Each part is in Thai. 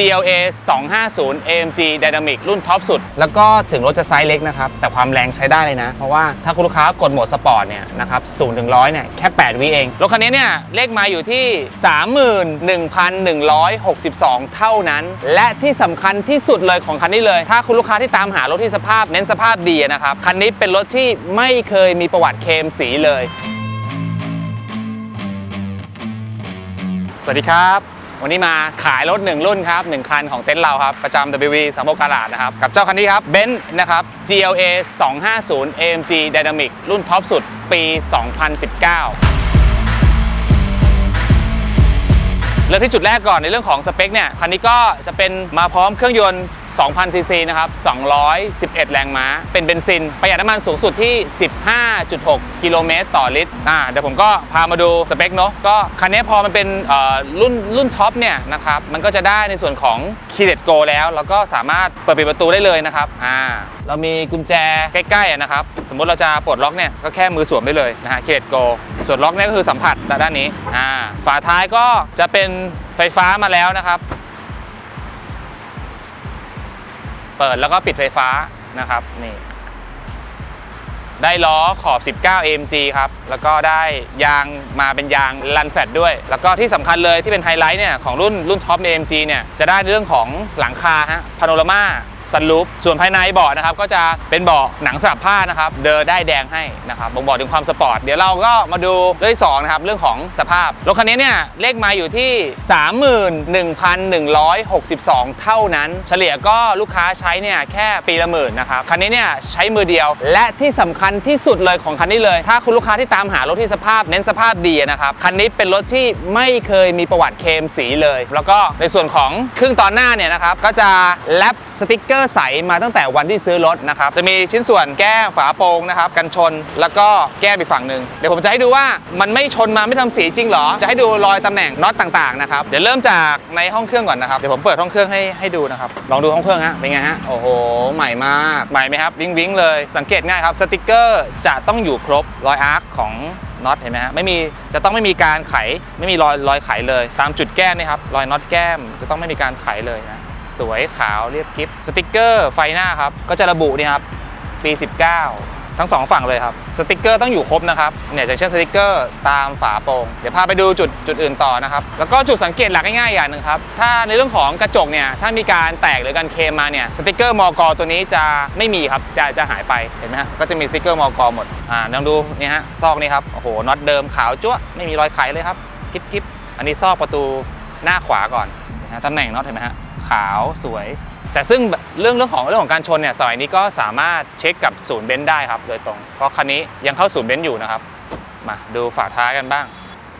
GLA 250 AMG Dynamic รุ่นท็อปสุด แล้วก็ถึงรถจะไซส์เล็กนะครับ แต่ความแรงใช้ได้เลยนะ เพราะว่าถ้าคุณลูกค้ากดโหมดสปอร์ตเนี่ยนะครับ0ถึง100เนี่ยแค่ 8 วิเอง รถคันนี้เนี่ยเลขมาอยู่ที่ 31,162 เท่านั้น และที่สำคัญที่สุดเลยของคันนี้เลย ถ้าคุณลูกค้าที่ตามหารถที่สภาพเน้นสภาพดีนะครับ คันนี้เป็นรถที่ไม่เคยมีประวัติเคมสีเลย สวัสดีครับ วันนี้มาขายรถ 1 รุ่นครับ 1 คันของเต็นท์เราครับ ประจำ WV สามโกาลาดนะครับ กับเจ้าคันนี้ครับเบนซ์นะครับ GLA 250 AMG Dynamic รุ่นท็อปสุดปี 2019 เริ่มที่จุดแรกก่อนในเรื่องของสเปคเนี่ยคันนี้ก็จะเป็นมาพร้อมเครื่องยนต์ 2,000 ซีซีนะครับ 211 แรงม้า เป็นเบนซิน ประหยัดน้ำมันสูงสุดที่ 15.6 กิโลเมตรต่อลิตร อ่าเดี๋ยวผมก็พามาดูสเปคเนาะก็คันนี้พอมันเป็นรุ่นรุ่นท็อปเนี่ยนะครับมันก็จะได้ในส่วนของคีย์เลตโกแล้ว แล้วก็สามารถเปิดปิดประตูได้เลยนะครับอ่าเรามีกุญแจใกล้ๆนะครับสมมติเราจะปลดล็อกเนี่ยก็แค่มือสวมได้เลยนะฮะคีย์เลตโกส่วนล็อกเนี่ยก็คือสัมผัสด้านนี้อ่าฝาท้ายก็จะเป็น ไฟฟ้ามาแล้วนะครับ เปิดแล้วก็ปิดไฟฟ้านะครับนี่ได้ล้อขอบ 19 AMG ครับ แล้วก็ได้ยางมาเป็นยางลันแฟตด้วย แล้วก็ที่สำคัญเลยที่เป็นไฮไลท์เนี่ยของรุ่นรุ่นท็อป AMG เนี่ยจะได้เรื่องของหลังคาฮะพาโนรามา ซันลูปส่วนภายในเบาะนะครับก็จะเป็นเบาะหนังสลับผ้านะครับเดินได้แดงให้นะครับบ่งบอกถึงความสปอร์ตเดี๋ยวเราก็มาดูเรื่องที่สองนะครับเรื่องของสภาพรถคันนี้เนี่ยเลขมาอยู่ที่ 31,162 เท่านั้น เฉลี่ยก็ลูกค้าใช้เนี่ยแค่ปีละหมื่นนะครับคันนี้เนี่ยใช้มือเดียว และที่สำคัญที่สุดเลยของคันนี้เลย ถ้าคุณลูกค้าที่ตามหารถที่สภาพเน้นสภาพดีนะครับคันนี้เป็นรถที่ไม่เคยมีประวัติเคมสีเลย แล้วก็ในส่วนของเครื่องตอนหน้าเนี่ยนะครับก็จะแลปสติกเกอร์ใสมาตั้งแต่วันที่ซื้อรถนะครับจะมีชิ้นส่วนแก้ฝาโปรงนะครับกันชนแล้วก็แก้มอีกฝั่งหนึ่งเดี๋ยวผมจะให้ดูว่ามันไม่ชนมาไม่ทำสีจริงหรอ จะให้ดูรอยตำแหน่งน็อตต่างๆนะครับเดี๋ยวเริ่มจากในห้องเครื่องก่อนนะครับเดี๋ยวผมเปิดห้องเครื่องให้ให้ดูนะครับลองดูห้องเครื่องฮะเป็นไงฮะโอ้โหใหม่มากใหม่ไหมครับวิ้งวิ้งเลยสังเกตง่ายครับสติกเกอร์จะต้องอยู่ครบรอยอาร์คของน็อตเห็นไหมฮะไม่มีจะต้องไม่มีการไข ไม่มีรอยรอยไขเลย ตามจุดแก้มนี่ครับรอยน็อตแก้มจะต้องไม่มีการไขเลยนะ สวยขาวเรียบกริบสติกเกอร์ไฟหน้าครับก็จะระบุนี่ครับปี 19 ทั้งสองฝั่งเลยครับสติกเกอร์ต้องอยู่ครบนะครับเนี่ยอย่างเช่นสติกเกอร์ตามฝาโปรงเดี๋ยวพาไปดูจุดจุดอื่นต่อนะครับแล้วก็จุดสังเกตหลักง่ายๆอย่างหนึ่งครับถ้าในเรื่องของกระจกเนี่ยถ้ามีการแตกหรือการเคมมาเนี่ยสติกเกอร์มอกตัวนี้จะไม่มีครับจะจะหายไปเห็นไหมฮะก็จะมีสติกเกอร์มอกหมดอ่าลองดูนี่ฮะซอกนี่ครับโอ้โหน็อตเดิมขาวจั๊วไม่มีรอยไขเลยครับกิ๊บกิ๊บอันนี้ซอกประตูหน้าขวาก่อนนะฮะตำแหน่งน็อตเห็นไหมฮะ ขาวสวย แต่ซึ่งเรื่องเรื่องของเรื่องของการชนเนี่ยสมัยนี้ก็สามารถเช็คกับศูนย์เบนซ์ได้ครับโดยตรง เพราะคันนี้ยังเข้าศูนย์เบนซ์อยู่นะครับมาดูฝาท้ายกันบ้าง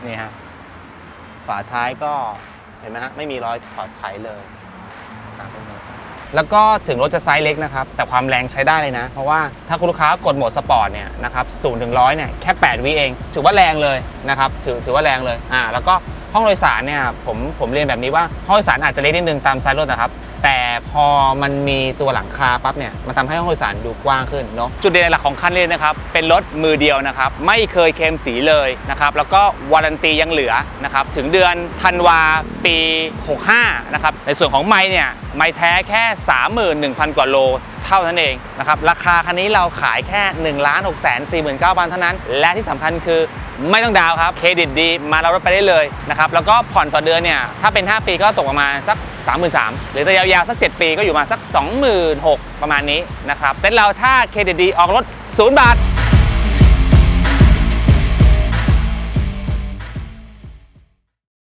นี่ฮะฝาท้ายก็เห็นไหมฮะไม่มีรอยถอดไขเลยอะเป็นไงครับแล้วก็ถึงรถจะไซส์เล็กนะครับ แต่ความแรงใช้ได้เลยนะ เพราะว่าถ้าคุณลูกค้ากดโหมดสปอร์ตเนี่ยนะครับศูนย์ถึงร้อยเนี่ยแค่ 8 วิเอง ถือว่าแรงเลยนะครับถือถือว่าแรงเลยอ่าแล้วก็ ห้องโดยสารเนี่ยผมผมเรียนแบบนี้ว่าห้องโดยสารอาจจะเล็กนิดนึงตามไซส์รถนะครับ แต่พอมันมีตัวหลังคาปั๊บเนี่ยมันทำให้ห้องโดยสารดูกว้างขึ้นเนาะจุดเด่นหลักของคันเลยนะครับ เป็นรถมือเดียวนะครับ ไม่เคยเคลมสีเลยนะครับแล้วก็วารันตียังเหลือนะครับถึงเดือนธันวาปี 65 นะครับในส่วนของไม้เนี่ยไม้แท้แค่ 31,000 กว่าโลเท่านั้นเองนะครับราคาคันนี้เราขายแค่ 1 6 4 9 0 0 0เท่านั้น และที่สำคัญคือ ไม่ต้องดาวครับเครดิตดี มาเรารถไปได้เลยนะครับแล้วก็ผ่อนต่อเดือนเนี่ยถ้าเป็น 5 ปีก็ตกประมาณสัก 33,000หรือจะยาวๆสัก 7 ปีก็อยู่มาสัก 26,000ประมาณนี้นะครับเต็นเราถ้าเครดิตดีออกรถ 0 บาท